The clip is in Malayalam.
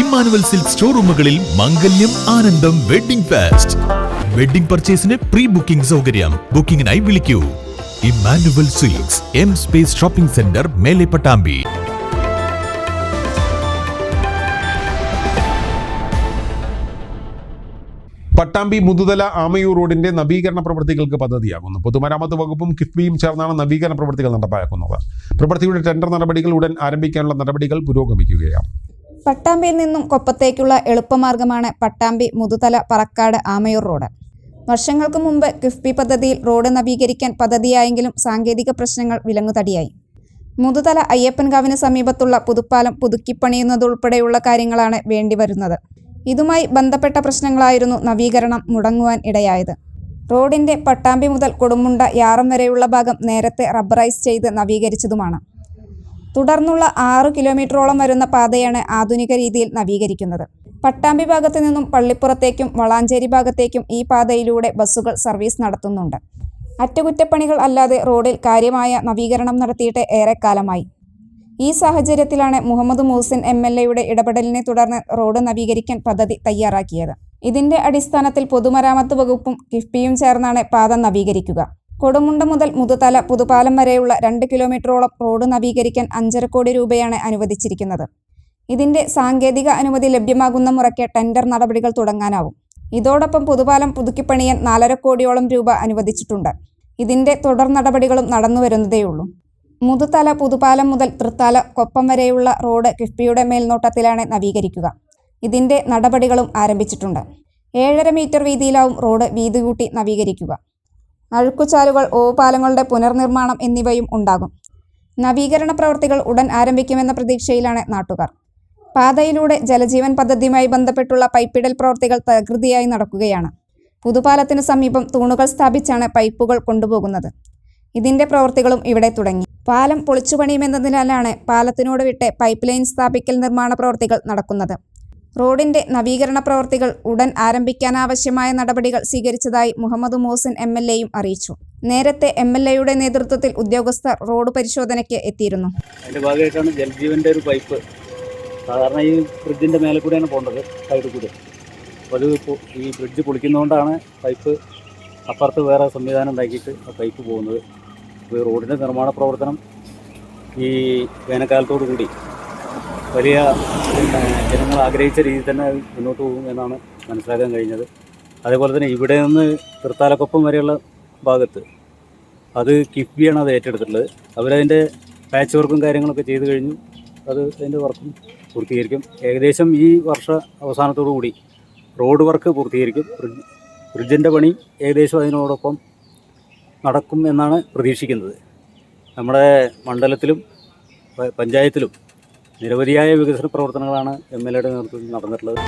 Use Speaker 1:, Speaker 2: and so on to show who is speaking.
Speaker 1: Emmanuel silk ഷോറൂമുകളിൽ Mangalyam Anandam wedding fest. Wedding പർച്ചേസിന് pre booking സൗകര്യം. ബുക്കിംഗിനായി വിളിക്കൂ. Emmanuel silks M space shopping centre മേലെ പട്ടാമ്പി
Speaker 2: പട്ടാമ്പി മുതുതല ആമയൂർ റോഡിന്റെ നവീകരണ പ്രവൃത്തികൾക്ക് പദ്ധതിയാകുന്നു. പൊതുമരാമത്ത് വകുപ്പും കിഫ്ബിയും ചേർന്നാണ് നവീകരണ പ്രവൃത്തികൾ നടപ്പാക്കുന്നത്. പ്രവൃത്തിയുടെ ടെൻഡർ നടപടികൾ ഉടൻ ആരംഭിക്കാനുള്ള നടപടികൾ പുരോഗമിക്കുകയാണ്.
Speaker 3: പട്ടാമ്പിയിൽ നിന്നും കൊപ്പത്തേക്കുള്ള എളുപ്പമാർഗമാണ് പട്ടാമ്പി മുതുതല പറക്കാട് ആമയൂർ റോഡ്. വർഷങ്ങൾക്ക് മുമ്പ് കിഫ്ബി പദ്ധതിയിൽ റോഡ് നവീകരിക്കാൻ പദ്ധതിയായെങ്കിലും സാങ്കേതിക പ്രശ്നങ്ങൾ വിലങ്ങുതടിയായി. മുതുതല അയ്യപ്പൻകാവിന് സമീപത്തുള്ള പുതുപ്പാലം പുതുക്കിപ്പണിയുന്നതുൾപ്പെടെയുള്ള കാര്യങ്ങളാണ് വേണ്ടിവരുന്നത്. ഇതുമായി ബന്ധപ്പെട്ട പ്രശ്നങ്ങളായിരുന്നു നവീകരണം മുടങ്ങുവാൻ ഇടയായത്. റോഡിന്റെ പട്ടാമ്പി മുതൽ കൊടുമുണ്ട യാറം വരെയുള്ള ഭാഗം നേരത്തെ റബ്ബറൈസ് ചെയ്ത് നവീകരിച്ചതുമാണ്. തുടർന്നുള്ള ആറ് കിലോമീറ്ററോളം വരുന്ന പാതയാണ് ആധുനിക രീതിയിൽ നവീകരിക്കുന്നത്. പട്ടാമ്പി ഭാഗത്തു നിന്നും പള്ളിപ്പുറത്തേക്കും വളാഞ്ചേരി ഭാഗത്തേക്കും ഈ പാതയിലൂടെ ബസ്സുകൾ സർവീസ് നടത്തുന്നുണ്ട്. അറ്റകുറ്റപ്പണികൾ അല്ലാതെ റോഡിൽ കാര്യമായ നവീകരണം നടത്തിയിട്ട് ഏറെക്കാലമായി. ഈ സാഹചര്യത്തിലാണ് മുഹമ്മദ് മൂസിൻ എം എൽ എയുടെ ഇടപെടലിനെ തുടർന്ന് റോഡ് നവീകരിക്കാൻ പദ്ധതി തയ്യാറാക്കിയത്. ഇതിന്റെ അടിസ്ഥാനത്തിൽ പൊതുമരാമത്ത് വകുപ്പും കിഫ്ബിയും ചേർന്നാണ് പാത നവീകരിക്കുക. കൊടുമുണ്ട മുതൽ മുതുതല പുതുപാലം വരെയുള്ള രണ്ട് കിലോമീറ്ററോളം റോഡ് നവീകരിക്കാൻ അഞ്ചര കോടി രൂപയാണ് അനുവദിച്ചിരിക്കുന്നത്. ഇതിന്റെ സാങ്കേതിക അനുമതി ലഭ്യമാകുന്ന മുറയ്ക്ക് ടെൻഡർ നടപടികൾ തുടങ്ങാനാവും. ഇതോടൊപ്പം പുതുപാലം പുതുക്കിപ്പണിയാൻ നാലര കോടിയോളം രൂപ അനുവദിച്ചിട്ടുണ്ട്. ഇതിന്റെ തുടർ നടപടികളും നടന്നുവരുന്നതേയുള്ളൂ മുതുതല പുതുപാലം മുതൽ തൃത്താല കൊപ്പം വരെയുള്ള റോഡ് കിഫ്ബിയുടെ മേൽനോട്ടത്തിലാണ് നവീകരിക്കുക. ഇതിന്റെ നടപടികളും ആരംഭിച്ചിട്ടുണ്ട്. ഏഴര മീറ്റർ വീതിയിലാവും റോഡ് വീതി കൂട്ടി നവീകരിക്കുക. അഴുക്കുചാലുകൾ ഓവുപാലങ്ങളുടെ പുനർനിർമ്മാണം എന്നിവയും ഉണ്ടാകും. നവീകരണ പ്രവർത്തികൾ ഉടൻ ആരംഭിക്കുമെന്ന പ്രതീക്ഷയിലാണ് നാട്ടുകാർ. പാതയിലൂടെ ജലജീവൻ പദ്ധതിയുമായി ബന്ധപ്പെട്ടുള്ള പൈപ്പിടൽ പ്രവർത്തികൾ പ്രകൃതിയായി നടക്കുകയാണ്. പുതുപാലത്തിന് സമീപം തൂണുകൾ സ്ഥാപിച്ചാണ് പൈപ്പുകൾ കൊണ്ടുപോകുന്നത്. ഇതിന്റെ പ്രവൃത്തികളും ഇവിടെ തുടങ്ങി. പാലം പൊളിച്ചുപണിയുമെന്നതിനാലാണ് പാലത്തിനോട് വിട്ട് പൈപ്പ് ലൈൻ സ്ഥാപിക്കൽ നിർമ്മാണ പ്രവൃത്തികൾ നടക്കുന്നത്. റോഡിന്റെ നവീകരണ പ്രവർത്തികൾ ഉടൻ ആരംഭിക്കാനാവശ്യമായ നടപടികൾ സ്വീകരിച്ചതായി മുഹമ്മദ് മോസിൻ എം എൽ എയും അറിയിച്ചു. നേരത്തെ എം എൽ എയുടെ നേതൃത്വത്തിൽ ഉദ്യോഗസ്ഥർ റോഡ് പരിശോധനയ്ക്ക് എത്തിയിരുന്നു.
Speaker 4: അതിന്റെ ഭാഗമായിട്ടാണ് ജൽജീവന്റെ ഒരു പൈപ്പ് സാധാരണ ഈ ബ്രിഡ്ജിന്റെ മേലെ കൂടെയാണ് പോകേണ്ടത് സൈഡിൽ കൂടെ. അപ്പോൾ ഈ ബ്രിഡ്ജ് പൊളിക്കുന്നതുകൊണ്ടാണ് പൈപ്പ് അപ്പുറത്ത് വേറെ സംവിധാനം ഉണ്ടാക്കിയിട്ട് ആ പൈപ്പ് പോകുന്നത്. റോഡിന്റെ നിർമ്മാണ പ്രവർത്തനം ഈ വേനൽക്കാലത്തോടു കൂടി വലിയ ജനങ്ങൾ ആഗ്രഹിച്ച രീതിയിൽ തന്നെ മുന്നോട്ട് പോകും എന്നാണ് മനസ്സിലാക്കാൻ കഴിഞ്ഞത്. അതേപോലെ തന്നെ ഇവിടെ നിന്ന് തൃത്താലക്കൊപ്പം വരെയുള്ള ഭാഗത്ത് അത് കിഫ്ബിയാണ് അത് ഏറ്റെടുത്തിട്ടുള്ളത്. അവരതിന്റെ പാച്ച് വർക്കും കാര്യങ്ങളൊക്കെ ചെയ്തു കഴിഞ്ഞു അത് അതിന്റെ വർക്കും പൂർത്തീകരിക്കും. ഏകദേശം ഈ വർഷ അവസാനത്തോടു കൂടി റോഡ് വർക്ക് പൂർത്തീകരിക്കും. ബ്രിഡ്ജ് ബ്രിഡ്ജിന്റെ പണി ഏകദേശം അതിനോടൊപ്പം നടക്കും എന്നാണ് പ്രതീക്ഷിക്കുന്നത്. നമ്മുടെ മണ്ഡലത്തിലും പഞ്ചായത്തിലും നിരവധിയായ വികസന പ്രവർത്തനങ്ങളാണ് എം എൽ എയുടെ നേതൃത്വത്തിൽ നടന്നിട്ടുള്ളത്.